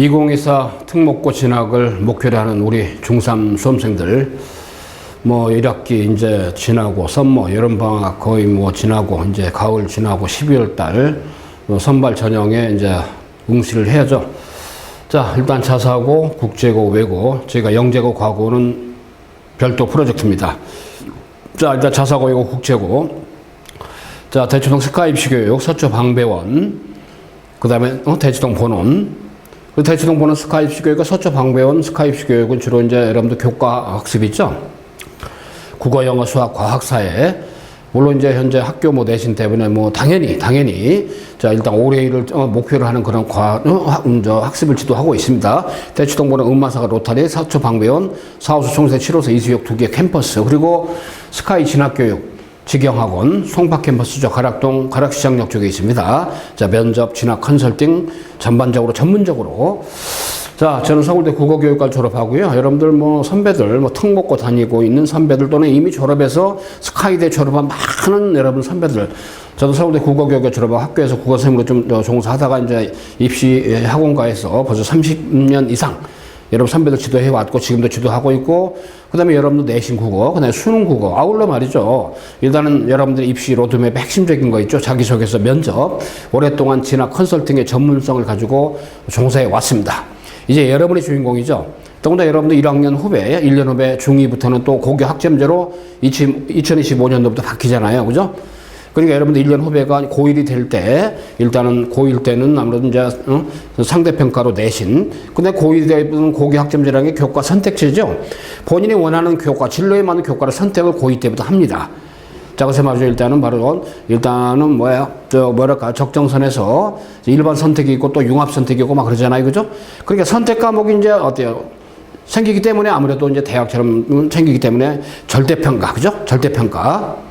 2024 특목고 진학을 목표로 하는 우리 중3 수험생들 뭐 1학기 이제 지나고 썸머 여름 방학 거의 뭐 지나고 이제 가을 지나고 12월 달 어, 선발 전형에 이제 응시를 해야죠. 자, 일단 자사고, 국제고, 외고. 저희가 영재고, 과고는 별도 프로젝트입니다. 자, 일단 자사고, 이고 국제고. 자, 대치동 스카 입시교육, 서초 방배원. 그 다음에, 어, 대치동 본원. 그 대치동 본원 스카 입시교육과 서초 방배원 스카 입시교육은 주로 이제 여러분들 교과 학습 있죠? 국어, 영어, 수학, 과학, 사회. 물론 이제 현재 학교 뭐 내신 때문에 뭐 당연히 당연히 자 일단 올해를 어, 목표로 하는 그런 과 어, 학, 음, 저 학습을 지도하고 있습니다. 대치동보는 음마사가 로타리, 사초 방배원, 사호수 총세, 칠호세, 이수역 두 개 캠퍼스 그리고 스카이 진학교육 직영학원 송파 캠퍼스죠 가락동 가락시장역 쪽에 있습니다. 자 면접 진학 컨설팅 전반적으로 전문적으로 자, 저는 서울대 국어교육과 졸업하고요. 여러분들 뭐 선배들, 뭐 특목고 다니고 있는 선배들 또는 이미 졸업해서 스카이대 졸업한 많은 여러분 선배들. 저도 서울대 국어교육과 졸업하고 학교에서 국어선생님으로 좀 어, 종사하다가 이제 입시 학원가에서 벌써 30년 이상 여러분 선배들 지도해 왔고 지금도 지도하고 있고 그다음에 여러분들 내신 국어 그다음에 수능 국어 아울러 말이죠 일단은 여러분들 입시 로드맵 핵심적인 거 있죠 자기소개서 면접 오랫동안 진학 컨설팅의 전문성을 가지고 종사해 왔습니다. 이제 여러분이 주인공이죠. 더군다나 여러분들 1학년 후배, 1년 후배 중2부터는 또 고교 학점제로 2025년도부터 바뀌잖아요. 그죠? 그러니까 여러분들 1년 후배가 고1이 될 때, 일단은 고1 때는 아무래도 이제, 어? 상대평가로 내신. 근데 고1이 되면 고교 학점제라는 게 교과 선택제죠. 본인이 원하는 교과, 진로에 맞는 교과를 선택을 고2 때부터 합니다. 자, 그래서 말이죠. 일단은 바로, 일단은 뭐야, 저, 뭐랄까, 적정선에서 일반 선택이 있고 또 융합 선택이 있고 막 그러잖아요. 그죠? 그러니까 선택 과목이 이제 어때요? 생기기 때문에 아무래도 이제 대학처럼 생기기 때문에 절대평가, 그죠? 절대평가.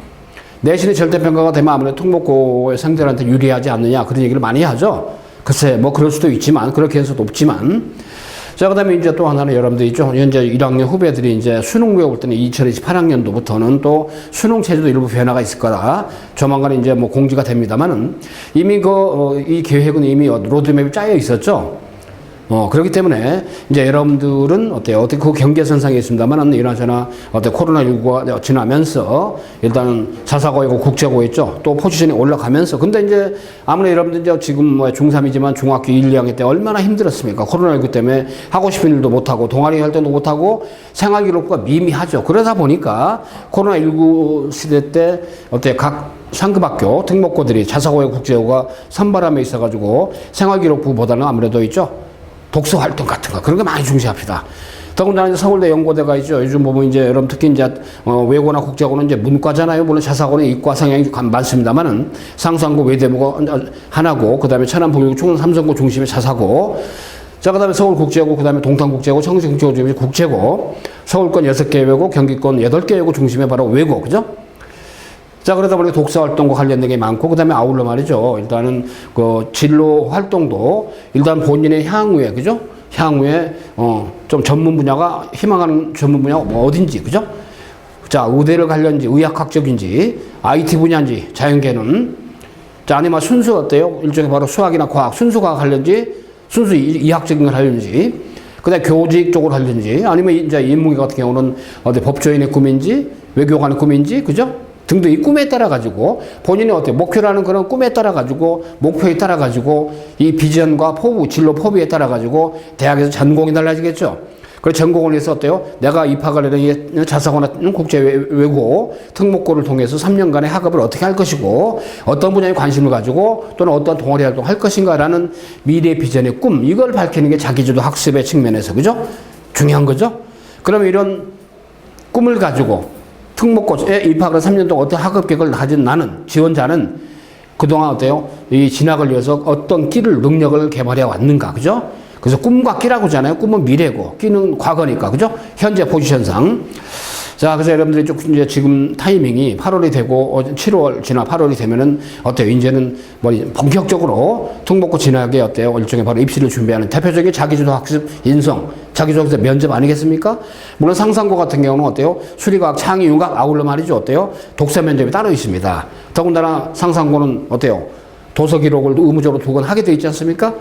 내신의 절대평가가 되면 아무래도 특목고의 생들한테 유리하지 않느냐 그런 얘기를 많이 하죠. 글쎄, 뭐 그럴 수도 있지만, 그렇게 해서도 없지만. 자, 그 다음에 이제 또 하나는 여러분들 있죠. 현재 1학년 후배들이 이제 수능 외울 때는 2028학년도부터는 또 수능 체제도 일부 변화가 있을 거다. 조만간 이제 뭐 공지가 됩니다만은 이미 그, 어, 이 계획은 이미 로드맵이 짜여 있었죠. 어, 그렇기 때문에 이제 여러분들은 어때요? 어떻게 그 경계선상에 있습니다만은 이나저나 어때 코로나19가 지나면서 일단은 자사고이고 국제고 있죠. 또 포지션이 올라가면서. 근데 이제 아무래도 여러분들 이제 지금 뭐 중3이지만 중학교 1, 2학년 때 얼마나 힘들었습니까? 코로나19 때문에 하고 싶은 일도 못 하고 동아리 활동도 못 하고 생활 기록부가 미미하죠. 그러다 보니까 코로나19 시대 때 어때 각 상급학교 특목고들이 자사고의 국제고가 선발함에 있어가지고 생활기록부보다는 아무래도 있죠. 독서 활동 같은 거 그런 거 많이 중시합니다. 더군다나 이제 서울대 연고대가 있죠. 요즘 보면 이제 여러분 특히 이제 어, 외고나 국제고는 이제 문과잖아요. 물론 자사고는 이과 성향이 감- 많습니다만은 상상고 외대부가 하나고 그다음에 천안보육 중 삼성고 중심의 자사고 자, 그 다음에 서울국제고, 그 다음에 동탄국제고, 청주국제고 중심의 국제고, 서울권 6개 외고, 경기권 8개 외고 중심의 바로 외고, 그죠? 자, 그러다 보니까 독서 활동과 관련된 게 많고, 그 다음에 아울러 말이죠. 일단은 그 진로 활동도 일단 본인의 향후에, 그죠? 향후에, 어, 좀 전문 분야가, 희망하는 전문 분야가 뭐 어딘지, 그죠? 자, 의대를 관련지, 의학학적인지, IT 분야인지, 자연계는, 자, 아니면 순수 어때요? 일종의 바로 수학이나 과학, 순수 과학 할는지, 순수 이- 이학적인 걸 할는지, 그 다음에 교직 쪽으로 할는지, 아니면 이제 인문계 같은 경우는 어디 법조인의 꿈인지, 외교관의 꿈인지, 그죠? 등등 이 꿈에 따라 가지고 본인이 어때 목표라는 그런 꿈에 따라 가지고 목표에 따라 가지고 이 비전과 포부 진로 포부에 따라 가지고 대학에서 전공이 달라지겠죠. 그 전공을 위해서 어때요? 내가 입학을 하는 자사고나 국제 외- 외고 특목고를 통해서 3년간의 학업을 어떻게 할 것이고 어떤 분야에 관심을 가지고 또는 어떤 동아리 활동을 할 것인가라는 미래 비전의 꿈 이걸 밝히는 게 자기주도 학습의 측면에서 그죠? 중요한 거죠. 그러면 이런 꿈을 가지고 특목고에 입학을 3년 동안 어떤 학업 계획을 가진 나는 지원자는 그동안 어때요? 이 진학을 위해서 어떤 끼를 능력을 개발해 왔는가 그죠? 그래서 꿈과 끼라고 하잖아요. 꿈은 미래고 끼는 과거니까 그죠? 현재 포지션상 자, 그래서 여러분들이 좀 이제 지금 타이밍이 8월이 되고 어, 7월 지나 8월이 되면은 어때요? 이제는 뭐 본격적으로 특목고 진학에 어때요? 일종의 바로 입시를 준비하는 대표적인 자기주도 학습 인성, 자기주도 학습 면접 아니겠습니까? 물론 상상고 같은 경우는 어때요? 수리과학, 창의, 융합 아울러 말이죠. 어때요? 독서 면접이 따로 있습니다. 더군다나 상상고는 어때요? 도서 기록을 의무적으로 두 권 하게 돼 있지 않습니까?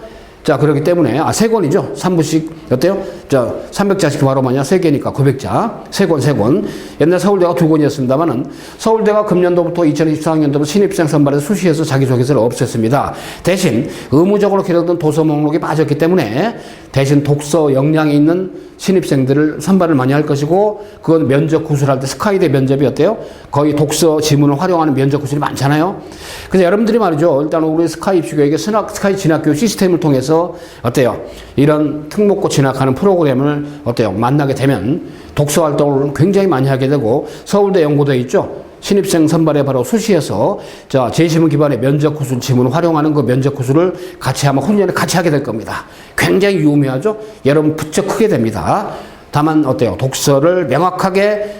자, 그렇기 때문에, 아, 세 권이죠. 3부씩, 어때요? 자, 300자씩 바로 뭐냐? 세 개니까 900자. 세 권, 세 권. 옛날 서울대가 두 권이었습니다만은, 서울대가 금년도부터 2024학년도부터 신입생 선발에서 수시에서 자기소개서를 없앴습니다. 대신 의무적으로 기록된 도서 목록이 빠졌기 때문에, 대신 독서 역량이 있는 신입생들을 선발을 많이 할 것이고, 그건 면접 구술할 때 스카이대 면접이 어때요? 거의 독서 지문을 활용하는 면접 구술이 많잖아요. 그래서 여러분들이 말이죠. 일단 우리 스카이 입시교육의 스카이 진학교육 시스템을 통해서 어때요? 이런 특목고 진학하는 프로그램을 어때요? 만나게 되면 독서 활동을 굉장히 많이 하게 되고 서울대 연구대 있죠? 신입생 선발에 바로 수시에서 자 제시문 기반의 면접 구술 지문을 활용하는 그 면접 구술을 같이 하면 훈련을 같이 하게 될 겁니다. 굉장히 유의미하죠. 여러분 부쩍 크게 됩니다. 다만 어때요? 독서를 명확하게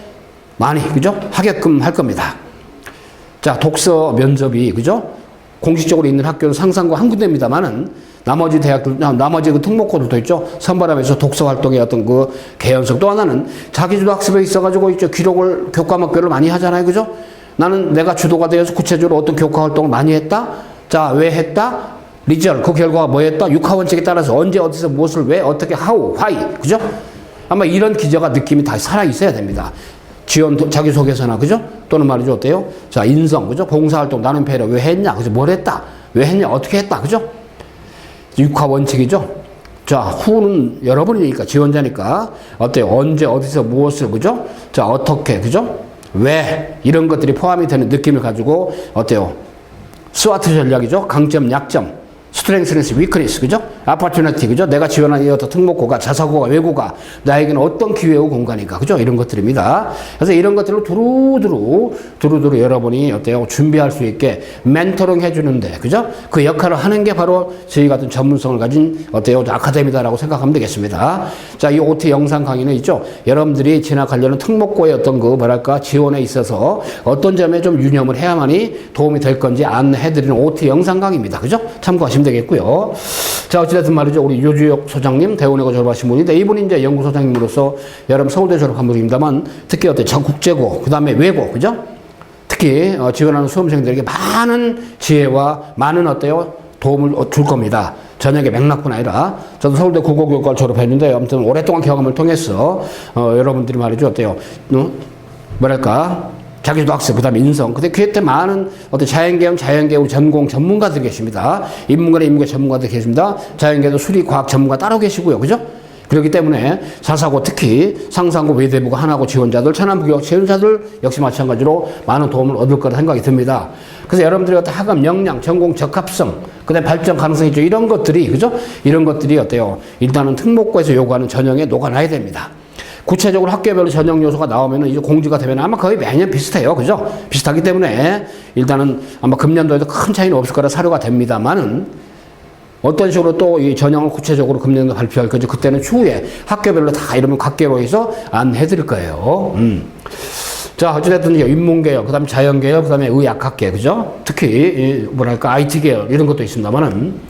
많이 그죠? 하게끔 할 겁니다. 자, 독서 면접이, 그죠? 공식적으로 있는 학교는 상상과 한 군데입니다만은 나머지 대학들, 나- 나머지 그 특목고들도 있죠. 선발하면서 독서 활동의 어떤 그 개연성. 또 하나는 자기주도 학습에 있어가지고 있죠. 기록을, 교과 목표를 많이 하잖아요. 그죠? 나는 내가 주도가 되어서 구체적으로 어떤 교과 활동을 많이 했다? 자, 왜 했다? 리절, 그 결과가 뭐였다? 육하 원칙에 따라서 언제, 어디서, 무엇을, 왜, 어떻게, how, why. 그죠? 아마 이런 기저가 느낌이 다 살아 있어야 됩니다. 지원 도- 자기소개서나 그죠? 또는 말이죠 어때요? 자 인성 그죠? 봉사활동 나는 배려 왜 했냐 그죠? 뭘 했다 왜 했냐 어떻게 했다 그죠? 육하 원칙이죠. 자 후는 여러분이니까 지원자니까 어때요? 언제 어디서 무엇을 그죠? 자 어떻게 그죠? 왜 이런 것들이 포함이 되는 느낌을 가지고 어때요? 스와트 전략이죠. 강점, 약점. 스트렝스네스, 위크니스, 그죠? 아파트너티, 그죠? 내가 지원한 이 어떤 특목고가, 자사고가, 외고가, 나에게는 어떤 기회고 공간인가, 그죠? 이런 것들입니다. 그래서 이런 것들을 두루두루, 두루두루 여러분이 어때요? 준비할 수 있게 멘토링 해주는데, 그죠? 그 역할을 하는 게 바로 저희 같은 전문성을 가진 어때요? 아카데미다라고 생각하면 되겠습니다. 자, 이 OT 영상 강의는 있죠? 여러분들이 진학하려는 특목고의 어떤 그 뭐랄까, 지원에 있어서 어떤 점에 좀 유념을 해야만이 도움이 될 건지 안내해드리는 OT 영상 강의입니다. 그죠? 참고하시면 되겠고요. 자, 어찌됐든 말이죠. 우리 요주혁 소장님, 대원외고 졸업하신 분인데 이분이 이제 연구소장님으로서 여러분 서울대 졸업한 분입니다만 특히 어때 전국제고, 그 다음에 외고, 그죠? 특히 어, 지원하는 수험생들에게 많은 지혜와 많은 어때요? 도움을 어, 줄 겁니다. 저녁에 맥락뿐 아니라 저도 서울대 국어교육과를 졸업했는데 아무튼 오랫동안 경험을 통해서 어, 여러분들이 말이죠 어때요? 어? 뭐랄까 자기도 학습 그 다음에 인성 근데 그때 많은 어떤 자연계형 자연계열 전공 전문가들이 계십니다. 인문계나 인문계 전문가들 계십니다. 자연계도 수리 과학 전문가 따로 계시고요, 그죠? 그렇기 때문에 사사고 특히 상상고 외대부가 하나고 지원자들 천안부교육 지원자들 역시 마찬가지로 많은 도움을 얻을 거라 생각이 듭니다. 그래서 여러분들이 어떤 학업 역량, 전공 적합성, 그다음 발전 가능성이 있죠. 이런 것들이 그죠? 이런 것들이 어때요? 일단은 특목고에서 요구하는 전형에 녹아나야 됩니다. 구체적으로 학교별로 전형 요소가 나오면 이제 공지가 되면 아마 거의 매년 비슷해요. 그죠? 비슷하기 때문에 일단은 아마 금년도에도 큰 차이는 없을 거라 사료가 됩니다만은 어떤 식으로 또 이 전형을 구체적으로 금년도 발표할 건지 그때는 추후에 학교별로 다 이러면 각계로 해서 안내해 드릴 거예요. 음. 자, 어찌됐든 이제 인문계열, 그 다음에 자연계열, 그 다음에 의학학계, 그죠? 특히, 이 뭐랄까, IT계열, 이런 것도 있습니다만은.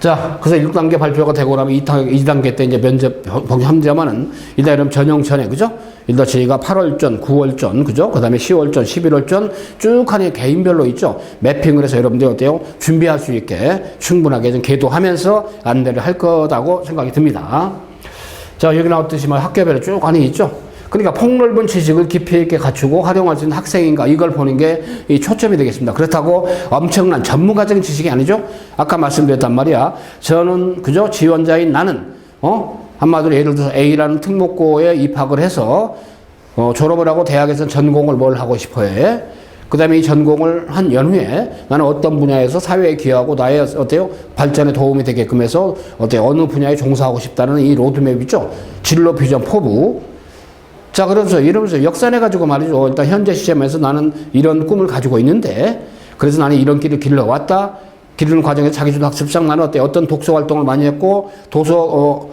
자, 그래서 1단계 발표가 되고 나면 2단, 2단계 때 이제 면접 합니다만은 일단 이런 전형 전에, 그죠? 일단 저희가 8월전, 9월전, 그죠? 그 다음에 10월전, 11월전 쭉 하는 개인별로 있죠? 매핑을 해서 여러분들이 어때요? 준비할 수 있게 충분하게 좀 계도하면서 안내를 할 거다고 생각이 듭니다. 자, 여기 나왔듯이 말 학교별로 쭉 안에 있죠? 그러니까 폭넓은 지식을 깊이 있게 갖추고 활용할 수 있는 학생인가 이걸 보는 게 이 초점이 되겠습니다. 그렇다고 엄청난 전문가적인 지식이 아니죠. 아까 말씀드렸단 말이야. 저는 그저 지원자인 나는 어 한마디로 예를 들어서 A라는 특목고에 입학을 해서 어, 졸업을 하고 대학에서 전공을 뭘 하고 싶어 해. 그 다음에 이 전공을 한 연후에 나는 어떤 분야에서 사회에 기여하고 나의 어때요? 발전에 도움이 되게끔 해서 어때요? 어느 분야에 종사하고 싶다는 이 로드맵 있죠? 진로 비전 포부. 자, 그러면서 이러면서 역산해가지고 말이죠. 일단 현재 시점에서 나는 이런 꿈을 가지고 있는데, 그래서 나는 이런 길을 길러왔다. 기르는 과정에서 자기주도 학습상 나는 어때? 어떤 독서 활동을 많이 했고, 도서, 어,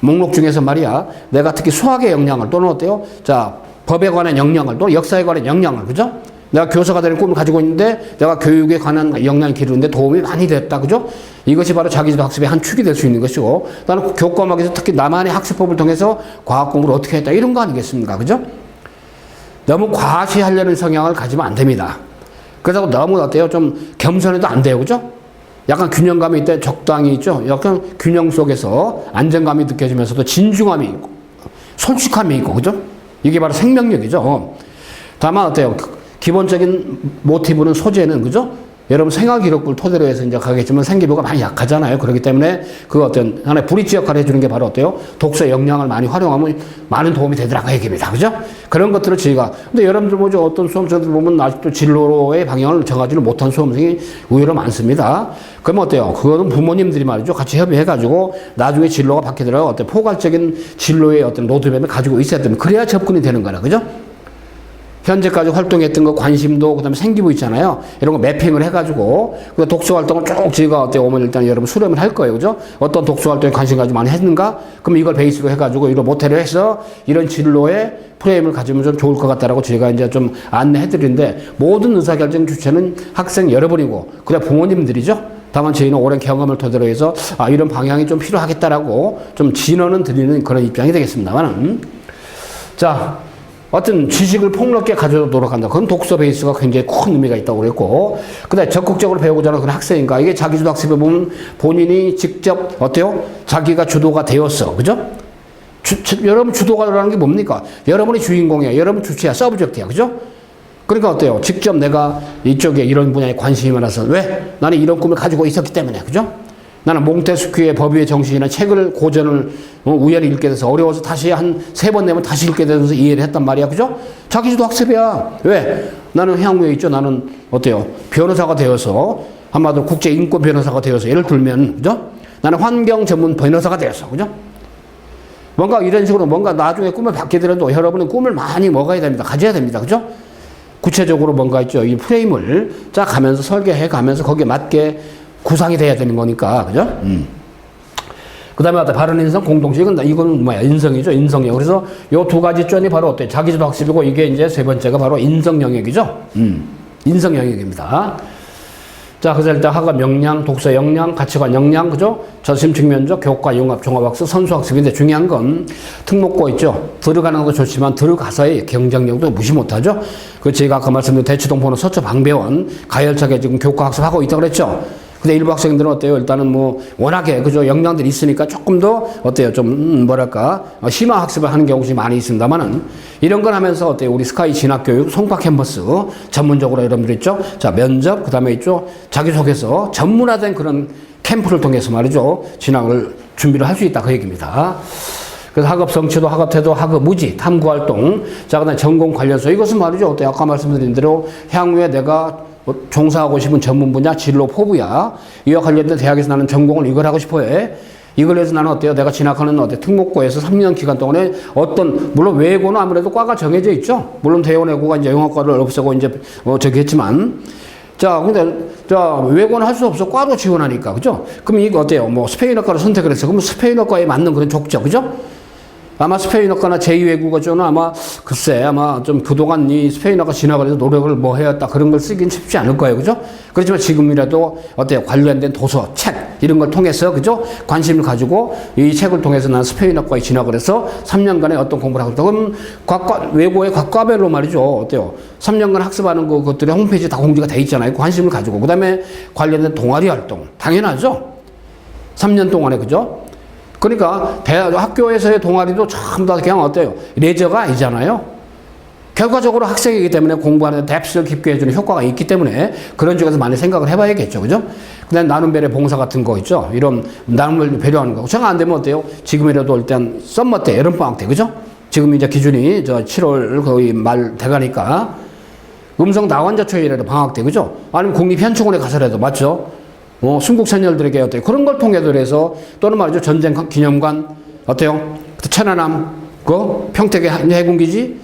목록 중에서 말이야. 내가 특히 수학의 역량을 또는 어때요? 자, 법에 관한 역량을 또는 역사에 관한 역량을, 그죠? 내가 교사가 되는 꿈을 가지고 있는데 내가 교육에 관한 역량을 기르는데 도움이 많이 됐다. 그죠? 이것이 바로 자기주도 학습의 한 축이 될 수 있는 것이고 나는 교과목에서 특히 나만의 학습법을 통해서 과학 공부를 어떻게 했다. 이런 거 아니겠습니까? 그죠? 너무 과시하려는 성향을 가지면 안 됩니다. 그렇다고 너무 어때요? 좀 겸손해도 안 돼요. 그죠? 약간 균형감이 있대 적당히 있죠. 약간 균형 속에서 안정감이 느껴지면서도 진중함이 있고 솔직함이 있고 그죠? 이게 바로 생명력이죠. 다만 어때요? 기본적인 모티브는 소재는 그죠? 여러분 생활 기록부를 토대로 해서 이제 가겠지만 생기부가 많이 약하잖아요. 그렇기 때문에 그 어떤 하나의 브릿지 역할을 해주는 게 바로 어때요? 독서 역량을 많이 활용하면 많은 도움이 되더라 그 얘기입니다. 그죠? 그런 것들을 저희가 근데 여러분들 보죠 어떤 수험생들 보면 아직도 진로의 방향을 정하지는 못한 수험생이 의외로 많습니다. 그럼 어때요? 그거는 부모님들이 말이죠. 같이 협의해가지고 나중에 진로가 바뀌더라도 어떤 포괄적인 진로의 어떤 로드맵을 가지고 있어야 되면 그래야 접근이 되는 거라. 그죠? 현재까지 활동했던 거 관심도 그다음에 생기부 있잖아요. 이런 거 매핑을 해가지고 그 독서 활동을 쭉 저희가 어때 오면 일단 여러분 수렴을 할 거예요, 그죠? 어떤 독서 활동에 관심 가지고 많이 했는가? 그럼 이걸 베이스로 해가지고 이런 모태로 해서 이런 진로의 프레임을 가지면 좀 좋을 것 같다라고 저희가 이제 좀 안내해드리는데 모든 의사결정 주체는 학생 여러분이고 그다음 부모님들이죠. 다만 저희는 오랜 경험을 토대로 해서 아 이런 방향이 좀 필요하겠다라고 좀 진언은 드리는 그런 입장이 되겠습니다만은 자. 어떤 지식을 폭넓게 가져오도록 한다. 그건 독서 베이스가 굉장히 큰 의미가 있다고 그랬고, 그 다음에 적극적으로 배우고자 하는 그런 학생인가. 이게 자기주도 학습에 보면 본인이 직접, 어때요? 자기가 주도가 되었어. 그죠? 주, 주, 여러분 주도가라는 게 뭡니까? 여러분이 주인공이야. 여러분 주체야. 서브젝트야. 그죠? 그러니까 어때요? 직접 내가 이쪽에 이런 분야에 관심이 많아서 왜? 나는 이런 꿈을 가지고 있었기 때문에. 그죠? 나는 몽테스큐의 법위의 정신이나 책을 고전을 어, 우연히 읽게 돼서 어려워서 다시 한 세 번 내면 다시 읽게 되면서 이해를 했단 말이야. 그죠? 자기주도 학습이야. 왜? 나는 향후에 있죠. 나는 어때요? 변호사가 되어서 한마디로 국제 인권 변호사가 되어서 예를 들면 그죠? 나는 환경 전문 변호사가 되어서 그죠? 뭔가 이런 식으로 뭔가 나중에 꿈을 받게 되더라도 여러분은 꿈을 많이 먹어야 됩니다. 가져야 됩니다. 그죠? 구체적으로 뭔가 있죠. 이 프레임을 짜 가면서 설계해 가면서 거기에 맞게 구상이 돼야 되는 거니까. 그죠? 음. 그 다음에 어때? 바른 인성, 공동체. 이건, 이건 뭐야? 인성이죠. 인성력. 그래서 요 두 가지 점이 바로 어때? 자기주도 학습이고 이게 이제 세 번째가 바로 인성 영역이죠. 음. 인성 영역입니다. 자, 그래서 일단 학업 역량, 독서 역량, 가치관 역량, 그죠? 저심 측면적, 교과, 융합, 종합학습, 선수학습인데 중요한 건 특목고 있죠? 들어가는 것도 좋지만 들어가서의 경쟁력도 무시 못하죠? 그 제가 아까 말씀드린 대치동포는 서초 방배원 가열차게 지금 교과 학습하고 있다고 그랬죠? 근데 일부 학생들은 어때요? 일단은 뭐 워낙에 그죠 역량들이 있으니까 조금 더 어때요? 좀 음, 뭐랄까 어, 심화 학습을 하는 경우가 많이 있습니다만은 이런 걸 하면서 어때요? 우리 스카이 진학교육 송파 캠퍼스 전문적으로 여러분들 있죠? 자 면접 그다음에 있죠? 자기소개서 전문화된 그런 캠프를 통해서 말이죠 진학을 준비를 할 수 있다 그 얘기입니다. 그래서 학업 성취도, 학업 태도, 학업 무지, 탐구 활동, 자 그다음 전공 관련서 이것은 말이죠. 어때 아까 말씀드린 대로 향후에 내가 뭐 종사하고 싶은 전문 분야, 진로 포부야. 이와 관련된 대학에서 나는 전공을 이걸 하고 싶어 해. 이걸 해서 나는 어때요? 내가 진학하는 어때 특목고에서 3년 기간 동안에 어떤 물론 외고는 아무래도 과가 정해져 있죠. 물론 대원외고가 이제 영어과를 없애고 이제 어 저기 했지만 자, 근데 자 외고는 할 수 없어 과로 지원하니까 그죠? 그럼 이거 어때요? 뭐 스페인어과를 선택을 했어. 그럼 스페인어과에 맞는 그런 족죠, 그죠? 아마 스페인어과나 제2외국어 쪽은 아마 글쎄 아마 좀 그동안 이 스페인어가 해서 노력을 뭐 해왔다 그런 걸 쓰긴 쉽지 않을 거예요. 그죠? 그렇지만 지금이라도 어때요? 관련된 도서, 책 이런 걸 통해서 그죠? 관심을 가지고 이 책을 통해서 난 스페인어과에 진학을 해서 3년간의 어떤 공부를 하고. 그럼 과과, 외고의 과과별로 말이죠. 어때요? 3년간 학습하는 그 것들이 홈페이지에 다 공지가 돼 있잖아요. 관심을 가지고. 그 다음에 관련된 동아리 활동. 당연하죠? 3년 동안에 그죠? 그러니까 대학 학교에서의 동아리도 전부 다 그냥 어때요? 레저가 아니잖아요. 결과적으로 학생이기 때문에 공부하는 데 뎁스를 깊게 해주는 효과가 있기 때문에 그런 쪽에서 많이 생각을 해봐야겠죠. 그죠? 그 다음 나눔 배려 봉사 같은 거 있죠. 이런 나눔을 배려하는 거. 제가 안 되면 어때요? 지금이라도 일단 썸머 때, 여름방학 때, 그죠? 지금 이제 기준이 저 7월 거의 말 돼가니까 음성 나환자 초이라도 방학 때, 그죠? 아니면 국립현충원에 가서라도, 맞죠? 어, 순국선열들에게 어때요? 그런 걸 통해서 해서 또는 말이죠. 전쟁 기념관 어때요? 천안함, 그 평택의 해군기지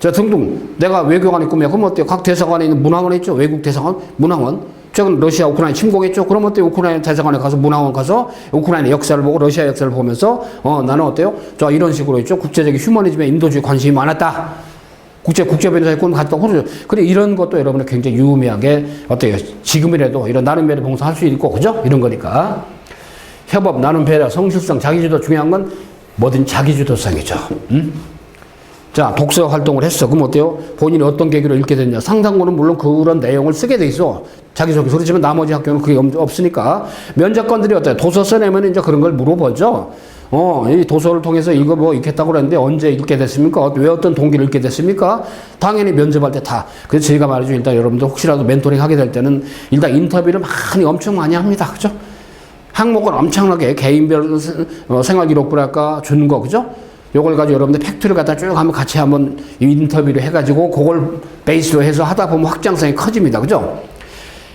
저 등등 내가 외교관이 꿈이야. 그럼 어때요? 각 대사관에 있는 문화원 있죠? 외국 대사관, 문화원. 최근 러시아 우크라이나 침공했죠? 그럼 어때요? 우크라이나 대사관에 가서 문화원 가서 우크라이나 역사를 보고 러시아 역사를 보면서 어 나는 어때요? 저 이런 식으로 있죠? 국제적인 휴머니즘에 인도주의 관심이 많았다. 국제 국제 변호사의 꿈을 갖다 그러죠. 그래 이런 것도 여러분은 굉장히 유의미하게 어때요? 지금이라도 이런 나눔 배려 봉사할 수 있고 그죠? 이런 거니까 협업, 나눔 배려, 성실성, 자기주도 중요한 건 뭐든 자기주도성이죠. 음? 자, 독서 활동을 했어. 그럼 어때요? 본인이 어떤 계기로 읽게 됐냐. 상당고는 물론 그런 내용을 쓰게 돼 있어. 자기소개서. 그렇지만 나머지 학교는 그게 없- 없으니까. 면접관들이 어때요? 도서 써내면 이제 그런 걸 물어보죠. 어, 이 도서를 통해서 이거 뭐 읽겠다고 그랬는데 언제 읽게 됐습니까? 왜 어떤 동기를 읽게 됐습니까? 당연히 면접할 때 다. 그래서 제가 말이죠. 일단 여러분들 혹시라도 멘토링 하게 될 때는 일단 인터뷰를 많이 엄청 많이 합니다. 그죠? 항목을 엄청나게 개인별 세- 어, 생활 기록부랄까 준 거, 그죠? 요걸 가지고 여러분들 팩트를 갖다 쭉 한번 같이 한번 인터뷰를 해가지고 그걸 베이스로 해서 하다 보면 확장성이 커집니다. 그죠?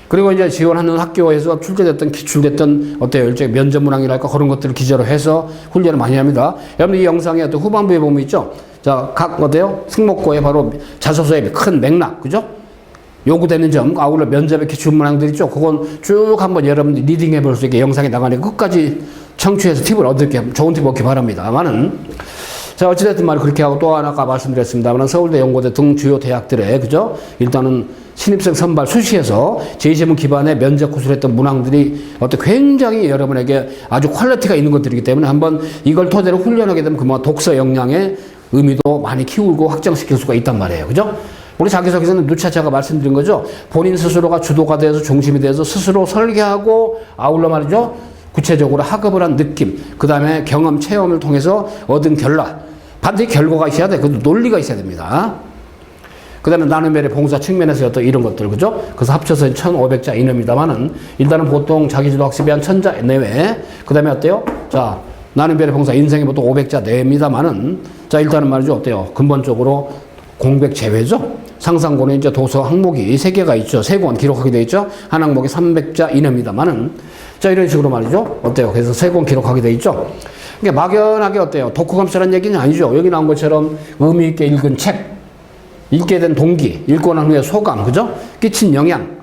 그리고 이제 지원하는 학교에서 출제됐던 기출됐던 어때요? 일종의 면접 문항이랄까 그런 것들을 기재로 해서 훈련을 많이 합니다. 여러분 이 영상의 어떤 후반부에 보면 있죠? 자, 각 어때요? 승목고의 바로 자소서의 큰 맥락, 그죠? 요구되는 점, 아울러 면접의 기출 문항들 있죠? 그건 쭉 한번 여러분들 리딩해 볼 수 있게 영상에 나가니까 끝까지 청취해서 팁을 얻을게, 좋은 팁 얻기 바랍니다만은. 자, 어찌됐든 말이 그렇게 하고 또 하나 아까 말씀드렸습니다만 서울대, 연고대 등 주요 대학들의, 그죠? 일단은 신입생 선발 수시에서 제시문 기반의 면접 구술했던 문항들이 어떤 굉장히 여러분에게 아주 퀄리티가 있는 것들이기 때문에 한번 이걸 토대로 훈련하게 되면 그만 독서 역량의 의미도 많이 키우고 확장시킬 수가 있단 말이에요. 그죠? 우리 자기소개서는 누차 제가 말씀드린 거죠. 본인 스스로가 주도가 돼서 중심이 돼서 스스로 설계하고 아울러 말이죠. 구체적으로 학업을 한 느낌, 그 다음에 경험, 체험을 통해서 얻은 결과, 반드시 결과가 있어야 돼. 그 논리가 있어야 됩니다. 그 다음에 나눔별의 봉사 측면에서 어떤 이런 것들, 그죠? 그래서 합쳐서 1,500자 이내입니다만은, 일단은 보통 자기주도 학습이 한 1,000자 내외, 그 다음에 어때요? 자, 나눔별의 봉사 인생이 보통 500자 내외입니다만은, 자, 일단은 말이죠. 어때요? 근본적으로 공백 제외죠? 상상고는 이제 도서 항목이 세 개가 있죠. 세 권 기록하게 되어 있죠. 한 항목이 300자 이내입니다만은, 자, 이런 식으로 말이죠. 어때요? 그래서 세 권 기록하게 되어 있죠. 그러니까 막연하게 어때요? 독후감사라는 얘기는 아니죠. 여기 나온 것처럼 의미 있게 읽은 책, 읽게 된 동기, 읽고 난 후에 소감, 그죠? 끼친 영향.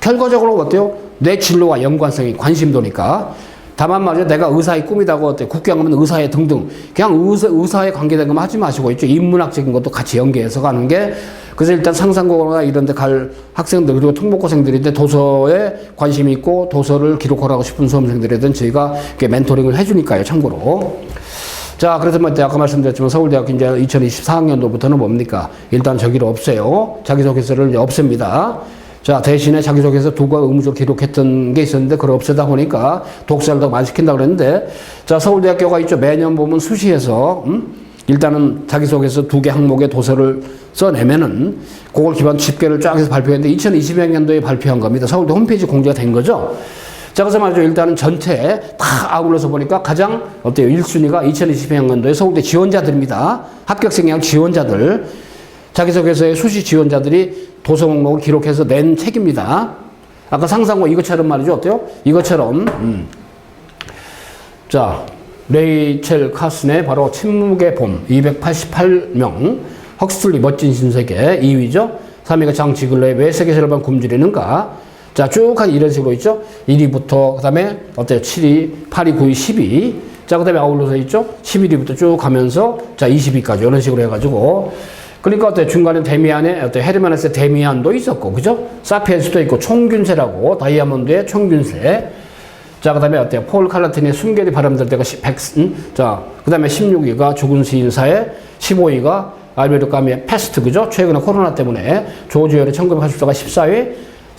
결과적으로 어때요? 내 진로와 연관성이 관심도니까. 다만 말이죠. 내가 의사의 꿈이다고 어때 국경 가면 의사의 등등. 그냥 의사, 의사에 관계된 것만 하지 마시고 있죠. 인문학적인 것도 같이 연계해서 가는 게. 그래서 일단 상상고나 이런 데 갈 학생들 그리고 특목고생들인데 도서에 관심이 있고 도서를 기록하라고 싶은 수험생들이든 저희가 이렇게 멘토링을 해주니까요. 참고로. 자, 그래서 뭐 아까 말씀드렸지만 서울대학교 이제 2024학년도부터는 뭡니까? 일단 저기를 없애요. 자기소개서를 이제 없앱니다. 자, 대신에 자기소개서 두과 의무적으로 기록했던 게 있었는데 그걸 없애다 보니까 독서를 더 많이 시킨다고 그랬는데 자, 서울대학교가 있죠. 매년 보면 수시에서 음? 일단은 자기소개서 두 개 항목의 도서를 써내면은 그걸 기반 집계를 쫙 해서 발표했는데 2020학년도에 발표한 겁니다. 서울대 홈페이지 공개가 된 거죠. 자, 그래서 말이죠. 일단은 전체 다 아울러서 보니까 가장 어때요? 1순위가 2020학년도에 서울대 지원자들입니다. 합격생량 지원자들. 자기소개서의 수시 지원자들이 도서 목록을 기록해서 낸 책입니다. 아까 상상고 이것처럼 말이죠. 어때요? 이것처럼, 음. 자, 레이첼 카슨의 바로 침묵의 봄 288명 헉스틀리 멋진 신세계 2위죠. 3위가 장지글러의 왜 세계사를 반 굶주리는가 자, 쭉한 이런 식으로 있죠. 1위부터, 그 다음에 어때요? 7위, 8위, 9위, 10위. 자, 그 다음에 아울러서 있죠. 11위부터 쭉 가면서, 자, 20위까지 이런 식으로 해가지고. 그러니까 어때요? 중간에 데미안에, 어때요? 헤르만에스의 데미안도 있었고, 그죠? 사피엔스도 있고, 총균세라고, 다이아몬드의 총균세. 자, 그 다음에 어때요? 폴 칼라틴의 숨결이 바람들 때가 100, 음? 자, 그 다음에 16위가 죽은 시인사의 15위가 알베르 까미의 패스트, 그죠? 최근에 코로나 때문에 조지열의 1984가 14위,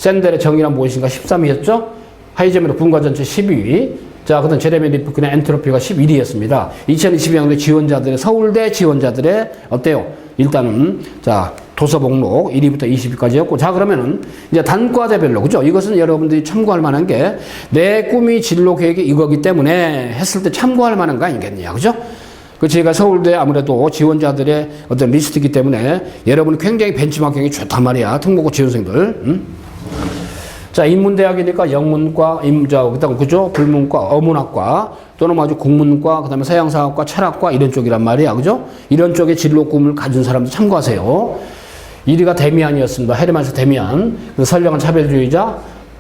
샌델의 정의란 무엇인가 13위였죠? 하이제미의 분과 전체 12위. 자, 그 다음 제레미 리프킨의 엔트로피가 11위였습니다. 2022년도 지원자들의, 서울대 지원자들의, 어때요? 일단은, 자, 도서 목록 1위부터 20위까지였고, 자, 그러면은, 이제 단과대별로, 그죠? 이것은 여러분들이 참고할 만한 게, 내 꿈이 진로 계획이 이거기 때문에 했을 때 참고할 만한 거 아니겠냐, 그죠? 그 제가 서울대 아무래도 지원자들의 어떤 리스트이기 때문에 여러분이 굉장히 벤치마킹이 좋단 말이야. 특목고 지원생들. 음? 자, 인문대학이니까 영문과, 임자, 그다음 그죠? 불문과, 어문학과, 또는 아주 국문과, 그다음에 서양사학과, 철학과 이런 쪽이란 말이야, 그죠? 이런 쪽의 진로 꿈을 가진 사람들 참고하세요. 1위가 데미안이었습니다. 헤르만스 데미안, 그 선량한 차별주의자,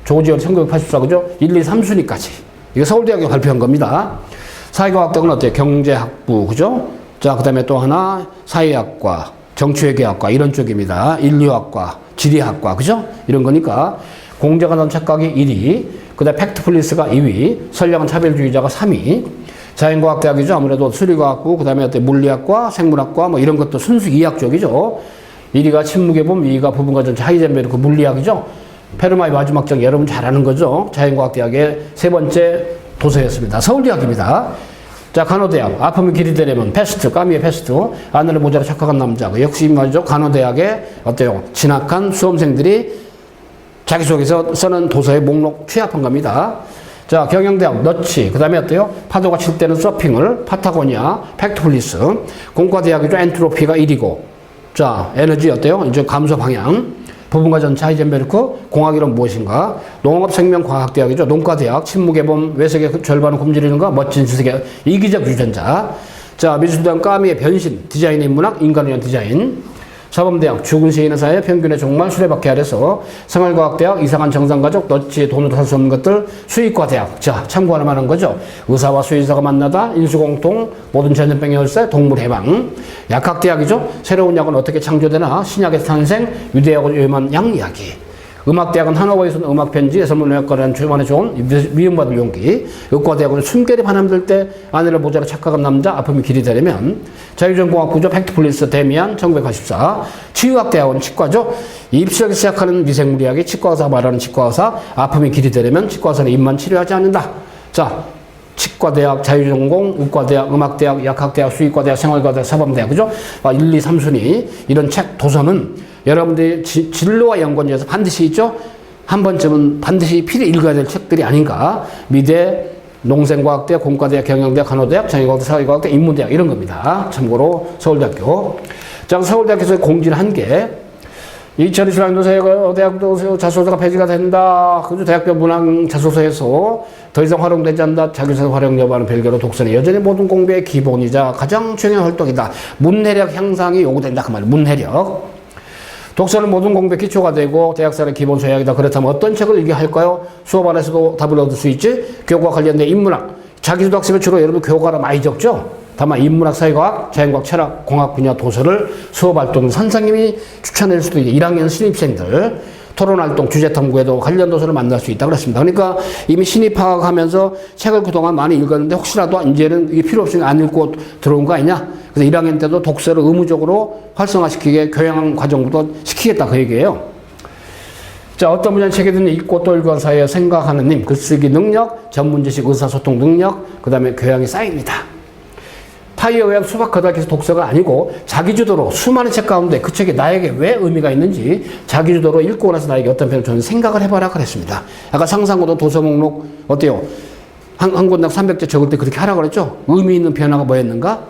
조지얼 1984, 그죠? 1, 2, 3순위까지. 이거 서울대학교 발표한 겁니다. 사회과학학은 어때요? 경제학부, 그죠? 자, 그 다음에 또 하나, 사회학과, 정치회계학과, 이런 쪽입니다. 인류학과, 지리학과, 그죠? 이런 거니까. 공정한 착각이 1위, 그 다음에 팩트플리스가 2위, 선량한 차별주의자가 3위. 자연과학대학이죠. 아무래도 수리과학부, 그 다음에 물리학과, 생물학과 뭐 이런 것도 순수 이학 쪽이죠. 1위가 침묵해봄, 2위가 부분과전 하이젠베르크 물리학이죠. 페르마의 마지막 장 여러분 잘 아는 거죠. 자연과학대학의 세 번째 도서였습니다. 서울대학입니다. 자, 간호대학. 아픔이 길이 되려면 패스트, 까미의 패스트. 아내를 모자라 착각한 남자. 그 역시 말이죠. 간호대학의 어때요? 진학한 수험생들이 자기소개서 쓰는 도서의 목록 취합한 겁니다. 자, 경영대학 너치, 그 다음에 어때요? 파도가 칠 때는 서핑을, 파타고니아, 팩트플리스, 공과대학이죠. 엔트로피가 1위고, 자, 에너지 어때요? 이제 감소 방향, 부분과 전차 하이젠베르크, 공학이란 무엇인가, 농업생명과학대학이죠. 농과대학, 침묵의봄, 외색의 절반을 굶주리는 거, 멋진 지식의 이기적 유전자, 자, 미술대학 까미의 변신, 디자인의 문학, 인간을 위한 디자인, 사범대학 죽은 시인의 사회 평균의 종말 수레바퀴 아래서 생활과학대학 이상한 정상가족 너치 돈으로 살 수 없는 것들 수의과대학. 자 참고할 만한 거죠. 의사와 수의사가 만나다 인수공통 모든 전염병의 열쇠 동물 해방. 약학대학이죠. 새로운 약은 어떻게 창조되나? 신약의 탄생 유대약을 위험한 양 이야기 음악대학은 한화고에서는 음악편지, 선물의학과라는 출판에 좋은 미움받을 용기. 의과대학은 숨결이 바람들 때 아내를 모자라 착각한 남자, 아픔이 길이 되려면. 자유전공학부죠. 팩트플리스 데미안, 1984. 치유학대학은 치과죠. 입시학에 시작하는 미생물의학이 치과의사 말하는 치과의사, 아픔이 길이 되려면 치과의사는 입만 치료하지 않는다. 자, 치과대학, 자유전공, 의과대학, 음악대학, 약학대학, 수의과대학, 생활과대학, 사범대학, 그죠? 1, 2, 3순위. 이런 책, 도서는 여러분들이 지, 진로와 연관지어서 반드시 있죠? 한 번쯤은 반드시 필히 읽어야 될 책들이 아닌가. 미대, 농생과학대, 공과대, 경영대, 간호대학, 정의과학대, 사회과학대, 인문대학 이런 겁니다. 참고로 서울대학교. 자, 서울대학교에서 공지를 한 게, 2027년도 대학도 자소서가 폐지가 된다. 그죠? 대학교 문항 자소서에서 더 이상 활용되지 않는다. 자기소개 활용 여부와는 별개로 독서는 여전히 모든 공부의 기본이자 가장 중요한 활동이다. 문해력 향상이 요구된다. 그 말이에요. 문해력. 독서는 모든 공부의 기초가 되고 대학생의 기본 소양이다. 그렇다면 어떤 책을 읽게 할까요? 수업 안에서도 답을 얻을 수 있지. 교과 관련된 인문학. 자기주도 학습에 주로 여러분 교과를 많이 적죠. 다만 인문학, 사회과학, 자연과학, 철학, 공학 분야 도서를 수업 활동 선생님이 추천할 수도 있고 1학년 신입생들 토론 활동, 주제 탐구에도 관련 도서를 만날 수 있다 그랬습니다. 그러니까 이미 신입 파악하면서 책을 그동안 많이 읽었는데 혹시라도 이제는 이게 필요 없으니 안 읽고 들어온 거 아니냐? 그래서 1학년 때도 독서를 의무적으로 활성화시키게 교양 과정부터 시키겠다 그 얘기예요. 자, 어떤 분야 책이든 읽고 또 읽은 사이에 생각하는 님, 글쓰기 능력, 전문 지식, 의사소통 능력, 그 다음에 교양이 쌓입니다. 타이어 외학 수박 거다기서 독서가 아니고 자기주도로 수많은 책 가운데 그 책이 나에게 왜 의미가 있는지 자기주도로 읽고 나서 나에게 어떤 편을 주는 생각을 해봐라 그랬습니다. 아까 상상고도 도서 목록 어때요? 한, 한 권당 300제 적을 때 그렇게 하라 그랬죠? 의미 있는 변화가 뭐였는가?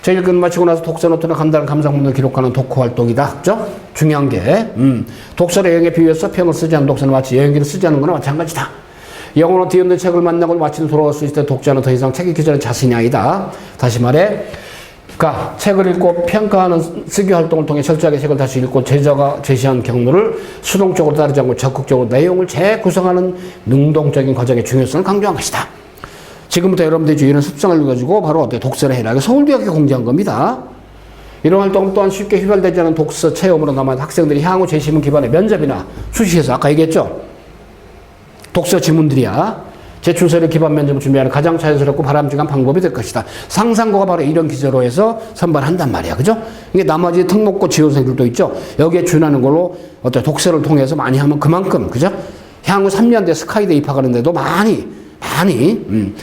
저 읽은 마치고 나서 독서 노트나 간단한 감상문을 기록하는 독후 활동이다. 그죠? 중요한 게, 음, 독서를 여행에 비유해서 평을 쓰지 않는 독서는 마치 여행기를 쓰지 않는 거나 마찬가지다. 영어로 뒤엎는 책을 만나고 마치는 돌아갈 수 있을 때 독자는 더 이상 책 읽기 전에 자신이 아니다. 다시 말해, 가 책을 읽고 평가하는 쓰기 활동을 통해 철저하게 책을 다시 읽고 제자가 제시한 경로를 수동적으로 따르지 않고 적극적으로 내용을 재구성하는 능동적인 과정의 중요성을 강조한 것이다. 지금부터 여러분들이 이런 습성을 가지고 바로 어떻게 독서를 해라. 서울대학교 공지한 겁니다. 이런 활동 또한 쉽게 휘발되지 않은 독서 체험으로 남아 학생들이 향후 재시문 기반의 면접이나 수시에서 아까 얘기했죠. 독서 지문들이야. 제출서를 기반 면접을 준비하는 가장 자연스럽고 바람직한 방법이 될 것이다. 상상고가 바로 이런 기제로 해서 선발한단 말이야. 그죠? 이게 나머지 특목고 지원생들도 있죠. 여기에 준하는 걸로 어떤 독서를 통해서 많이 하면 그만큼, 그죠? 향후 3년 뒤에 스카이대 입학하는데도 많이, 많이, 음.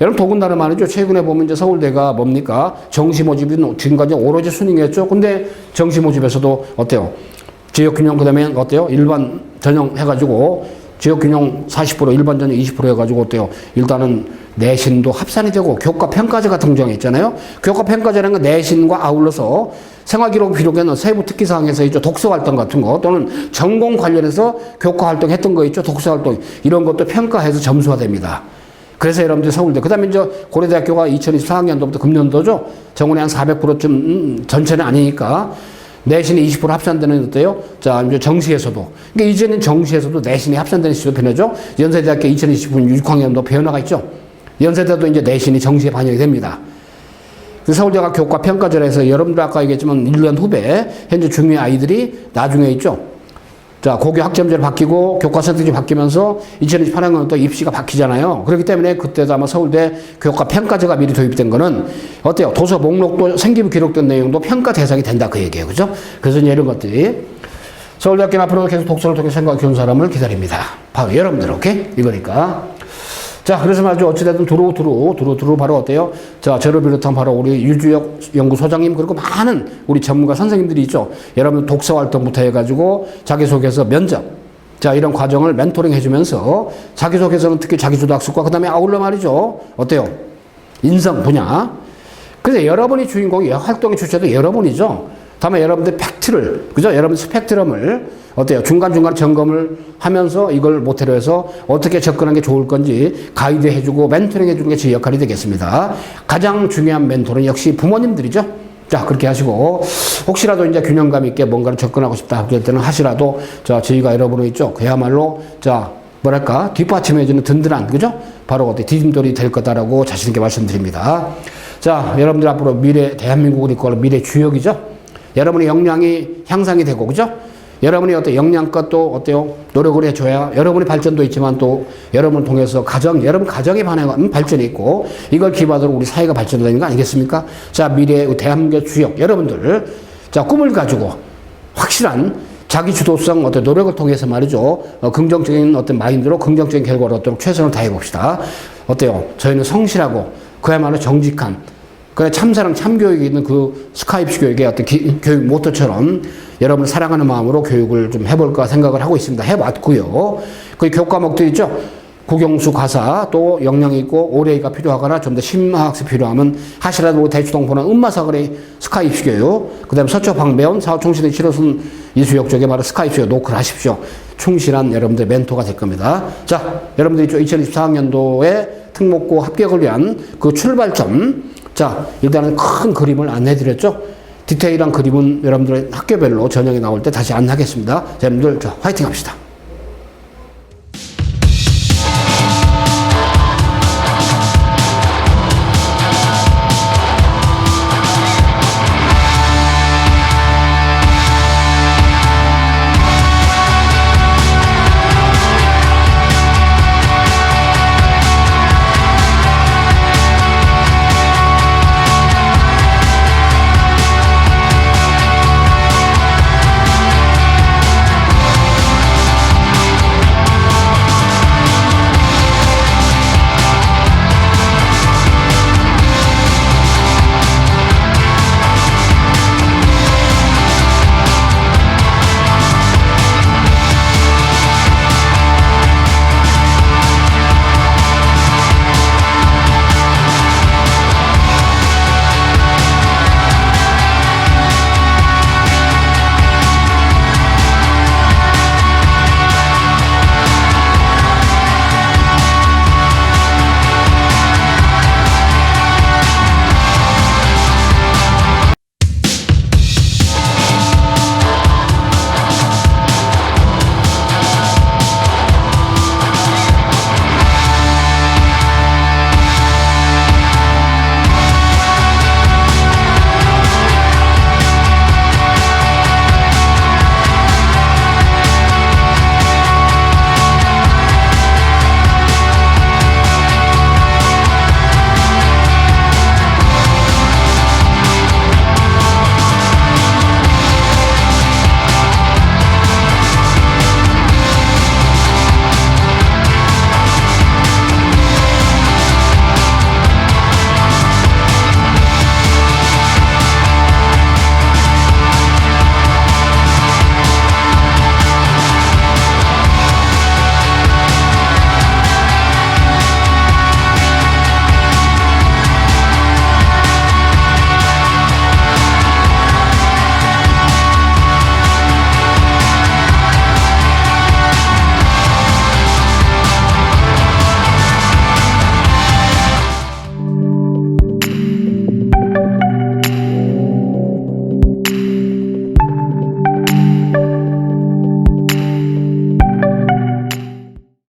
여러분 더군다나 말이죠. 최근에 보면 이제 서울대가 뭡니까? 정시 모집이 지금까지 오로지 순위였죠. 근데 정시 모집에서도 어때요? 지역균형 그 다음에 어때요? 일반 전형 해가지고 지역균형 40% 일반 전형 20% 해가지고 어때요? 일단은 내신도 합산이 되고 교과 평가제가 등장했잖아요. 교과 평가제라는 건 내신과 아울러서 생활기록 기록에는 세부 특기 사항에서 있죠. 독서 활동 같은 거 또는 전공 관련해서 교과 활동 했던 거 있죠. 독서 활동 이런 것도 평가해서 점수화됩니다. 그래서 여러분들 서울대. 그 다음에 이제 고려대학교가 2024학년도부터 금년도죠. 정원이 한 400%쯤, 음, 전체는 아니니까. 내신이 20% 합산되는 어때요? 자, 이제 정시에서도. 그러니까 이제는 정시에서도 내신이 합산되는 시도 변하죠. 연세대학교 2029년 6학년도 변화가 있죠. 연세대도 이제 내신이 정시에 반영이 됩니다. 서울대가 교과 평가절에서 여러분들 아까 얘기했지만 1년 후배, 현재 중위 아이들이 나중에 있죠. 자, 고교 학점제로 바뀌고 교과 선택지 바뀌면서 2028학년 또 입시가 바뀌잖아요. 그렇기 때문에 그때도 아마 서울대 교과 평가제가 미리 도입된 거는 어때요? 도서 목록도 생기부 기록된 내용도 평가 대상이 된다 그 얘기예요. 그죠? 그래서 이런 것들이 서울대학교 앞으로 계속 독서를 통해 생각을 키운 사람을 기다립니다. 바로 여러분들, 오케이? 이거니까. 자, 그래서 말이죠. 어찌됐든 두루, 두루, 두루, 두루 바로 어때요? 자, 저를 비롯한 바로 우리 유주혁 연구소장님, 그리고 많은 우리 전문가 선생님들이 있죠. 여러분 독서 활동부터 해가지고 자기소개서 면접, 자, 이런 과정을 멘토링 해주면서 자기소개서는 특히 자기주도 학습과 그 다음에 아울러 말이죠. 어때요? 인성 분야. 그래서 여러분이 주인공이 활동의 주체도 여러분이죠. 다음에 여러분들 팩트를, 그죠? 여러분 스펙트럼을 어때요? 중간중간 점검을 하면서 이걸 모태로 해서 어떻게 접근하는 게 좋을 건지 가이드 해주고 멘토링 해주는 게 제 역할이 되겠습니다. 가장 중요한 멘토는 역시 부모님들이죠. 자, 그렇게 하시고, 혹시라도 이제 균형감 있게 뭔가를 접근하고 싶다 할 때는 하시라도, 자, 저희가 여러분을 있죠. 그야말로, 자, 뭐랄까, 뒷받침해주는 든든한, 그죠? 바로 어때, 디딤돌이 될 거다라고 자신있게 말씀드립니다. 자, 여러분들 앞으로 미래, 대한민국을 이끌 미래 주역이죠? 여러분의 역량이 향상이 되고, 그죠? 여러분이 어때 역량껏 또 어때요? 노력을 해줘야 여러분의 발전도 있지만 또 여러분을 통해서 가정, 여러분 가정에 반한 발전이 있고 이걸 기반으로 우리 사회가 발전되는 거 아니겠습니까? 자, 미래의 대한민국의 주역, 여러분들. 자, 꿈을 가지고 확실한 자기 주도성 어떤 노력을 통해서 말이죠. 어, 긍정적인 어떤 마인드로 긍정적인 결과를 얻도록 최선을 다해 봅시다. 어때요? 저희는 성실하고 그야말로 정직한 그래 참사랑 참교육이 있는 그 스카이프 교육의 어떤 기, 교육 모토처럼 여러분을 사랑하는 마음으로 교육을 좀 해볼까 생각을 하고 있습니다. 해봤고요. 그 교과목도 있죠. 국영수 가사 또 역량 있고 오래가 필요하거나 좀 더 심화학습 필요하면 하시라도 대주동포는 음마사거리 스카이프 교육 그 다음에 서초 방배원 사후총신의 치료순 이수역 쪽에 바로 스카이프 교육 노크를 하십시오. 충실한 여러분들 멘토가 될 겁니다. 자, 여러분들이 2024학년도에 특목고 합격을 위한 그 출발점 자, 일단은 큰 그림을 안내드렸죠. 디테일한 그림은 여러분들의 학교별로 저녁에 나올 때 다시 안내하겠습니다. 자, 여러분들, 자, 화이팅 합시다.